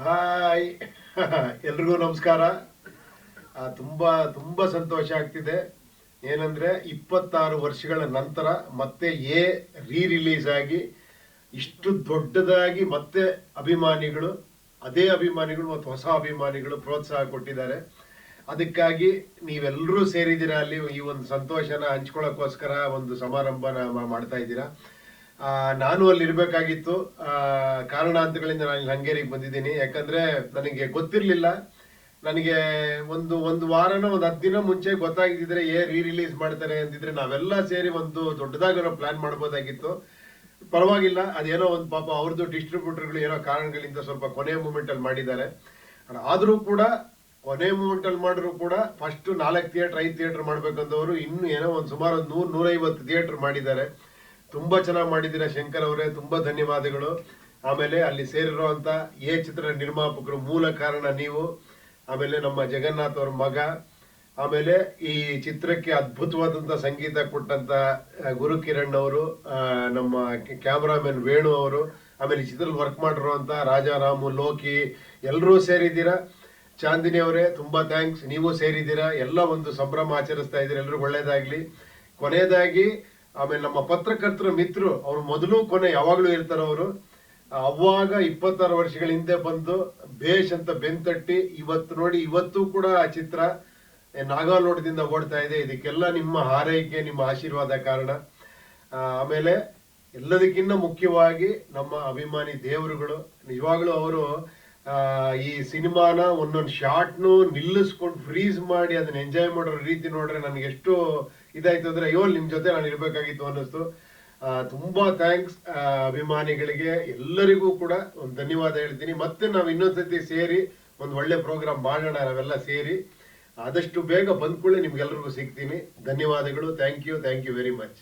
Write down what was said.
Hi. ಎಲ್ರಿಗೂ ನಮಸ್ಕಾರ. ತುಂಬ, ತುಂಬಾ ಸಂತೋಷ ಆಗ್ತಿದೆ. ಏನಂದ್ರೆ ಇಪ್ಪತ್ತಾರು ವರ್ಷಗಳ ನಂತರ ಮತ್ತೆ ಎ ರೀ ರಿಲೀಸ್ ಆಗಿ ಇಷ್ಟು ದೊಡ್ಡದಾಗಿ ಮತ್ತೆ ಅಭಿಮಾನಿಗಳು, ಅದೇ ಅಭಿಮಾನಿಗಳು ಮತ್ತು ಹೊಸ ಅಭಿಮಾನಿಗಳು ಪ್ರೋತ್ಸಾಹ ಕೊಟ್ಟಿದ್ದಾರೆ. ಅದಕ್ಕಾಗಿ ನೀವೆಲ್ಲರೂ ಸೇರಿದ್ದೀರಾ ಅಲ್ಲಿ ಈ ಒಂದು ಸಂತೋಷನ ಹಂಚ್ಕೊಳ್ಳೋಕ್ಕೋಸ್ಕರ ಒಂದು ಸಮಾರಂಭನ ಮಾಡ್ತಾ ಇದ್ದೀರಾ. ನಾನು ಅಲ್ಲಿ ಇರಬೇಕಾಗಿತ್ತು. ಕಾರಣಾಂತಗಳಿಂದ ನಾನು ಹಂಗೇರಿಗೆ ಬಂದಿದ್ದೀನಿ. ಯಾಕಂದ್ರೆ ನನಗೆ ಗೊತ್ತಿರಲಿಲ್ಲ. ನನಗೆ ಒಂದು ಒಂದು ವಾರನೋ, ಒಂದು ಹತ್ತು ದಿನ ಮುಂಚೆ ಗೊತ್ತಾಗಿದ್ದಿದ್ರೆ, ಏ ರೀ ರಿಲೀಸ್ ಮಾಡ್ತಾರೆ ಅಂತಿದ್ರೆ ನಾವೆಲ್ಲ ಸೇರಿ ಒಂದು ದೊಡ್ಡದಾಗಿರೋ ಪ್ಲಾನ್ ಮಾಡ್ಬೋದಾಗಿತ್ತು. ಪರವಾಗಿಲ್ಲ, ಅದೇನೋ ಒಂದು ಪಾಪ ಅವ್ರದ್ದು ಡಿಸ್ಟ್ರಿಬ್ಯೂಟರ್ಗಳು ಏನೋ ಕಾರಣಗಳಿಂದ ಸ್ವಲ್ಪ ಕೊನೆ ಮೂಮೆಂಟ್ ಅಲ್ಲಿ ಮಾಡಿದ್ದಾರೆ. ಆದರೂ ಕೂಡ ಕೊನೆ ಮೂಮೆಂಟ್ ಅಲ್ಲಿ ಮಾಡಿದ್ರು ಕೂಡ ಫಸ್ಟ್ ನಾಲ್ಕು ಥಿಯೇಟರ್ ಐದು ಥಿಯೇಟರ್ ಮಾಡ್ಬೇಕಂದವರು ಇನ್ನು ಏನೋ ಒಂದು ಸುಮಾರು ಒಂದು ನೂರ್, ನೂರೈವತ್ತು ಥಿಯೇಟರ್ ಮಾಡಿದ್ದಾರೆ. ತುಂಬಾ ಚೆನ್ನಾಗಿ ಮಾಡಿದ್ದೀರಾ ಶಂಕರ್ ಅವರೇ, ತುಂಬಾ ಧನ್ಯವಾದಗಳು. ಆಮೇಲೆ ಅಲ್ಲಿ ಸೇರಿರುವಂತ ಎ ಚಿತ್ರ ನಿರ್ಮಾಪಕರು ಮೂಲ ಕಾರಣ ನೀವು, ಆಮೇಲೆ ನಮ್ಮ ಜಗನ್ನಾಥ್ ಅವ್ರ ಮಗ, ಆಮೇಲೆ ಈ ಚಿತ್ರಕ್ಕೆ ಅದ್ಭುತವಾದಂತ ಸಂಗೀತ ಕೊಟ್ಟಂತ ಗುರು ಕಿರಣ್ ಅವರು ನಮ್ಮ ಮ್ಯಾನ್ ವೇಣು ಅವರು, ಆಮೇಲೆ ಈ ಚಿತ್ರದಲ್ಲಿ ವರ್ಕ್ ಮಾಡಿರುವಂತ ರಾಜಾರಾಮು ಲೋಕಿ ಎಲ್ಲರೂ ಸೇರಿದ್ದೀರಾ? ಚಾಂದಿನಿ ಅವರೇ, ತುಂಬಾ ಥ್ಯಾಂಕ್ಸ್ ನೀವು ಸೇರಿದ್ದೀರಾ? ಎಲ್ಲ ಒಂದು ಸಂಭ್ರಮ ಆಚರಿಸ್ತಾ ಇದ್ದೀರಾ? ಎಲ್ಲರೂ ಒಳ್ಳೇದಾಗ್ಲಿ. ಕೊನೆಯದಾಗಿ ಆಮೇಲೆ ನಮ್ಮ ಪತ್ರಕರ್ತರ ಮಿತ್ರರು, ಅವ್ರು ಮೊದಲು ಕೊನೆ ಯಾವಾಗ್ಲೂ ಇರ್ತಾರೆ ಅವರು, ಅವಾಗ ಇಪ್ಪತ್ತಾರು ವರ್ಷಗಳ ಹಿಂದೆ ಬಂದು ಬೇಷ್ ಅಂತ ಬೆಂತಟ್ಟಿ ಇವತ್ತು ನೋಡಿ ಇವತ್ತು ಕೂಡ ಆ ಚಿತ್ರ ನಾಗಾಲೋಟದಿಂದ ಓಡ್ತಾ ಇದೆ. ಇದಕ್ಕೆಲ್ಲ ನಿಮ್ಮ ಹಾರೈಕೆ, ನಿಮ್ಮ ಆಶೀರ್ವಾದ ಕಾರಣ. ಆಮೇಲೆ ಎಲ್ಲದಕ್ಕಿಂತ ಮುಖ್ಯವಾಗಿ ನಮ್ಮ ಅಭಿಮಾನಿ ದೇವರುಗಳು ನಿಜವಾಗ್ಲೂ ಅವರು ಈ ಸಿನಿಮಾನ ಒಂದೊಂದು ಶಾರ್ಟ್ನು ನಿಲ್ಲಿಸ್ಕೊಂಡು ಫ್ರೀಸ್ ಮಾಡಿ ಅದನ್ನ ಎಂಜಾಯ್ ಮಾಡೋ ರೀತಿ ನೋಡ್ರೆ ನನಗೆ ಎಷ್ಟು ಇದಾಯ್ತು ಅಂದ್ರೆ ಅಯ್ಯೋ ನಿಮ್ ಜೊತೆ ನಾನು ಇರ್ಬೇಕಾಗಿತ್ತು ಅನ್ನಿಸ್ತು. ತುಂಬಾ ಥ್ಯಾಂಕ್ಸ್ ಅಭಿಮಾನಿಗಳಿಗೆ. ಎಲ್ಲರಿಗೂ ಕೂಡ ಒಂದು ಧನ್ಯವಾದ ಹೇಳ್ತೀನಿ. ಮತ್ತೆ ನಾವು ಇನ್ನೊಂದ್ಸತಿ ಸೇರಿ ಒಂದು ಒಳ್ಳೆ ಪ್ರೋಗ್ರಾಮ್ ಮಾಡೋಣ, ನಾವೆಲ್ಲ ಸೇರಿ. ಆದಷ್ಟು ಬೇಗ ಬಂದ್ಕೊಳ್ಳಿ ನಿಮ್ಗೆಲ್ರಿಗೂ ಸಿಗ್ತೀನಿ. ಧನ್ಯವಾದಗಳು. Thank you thank you very much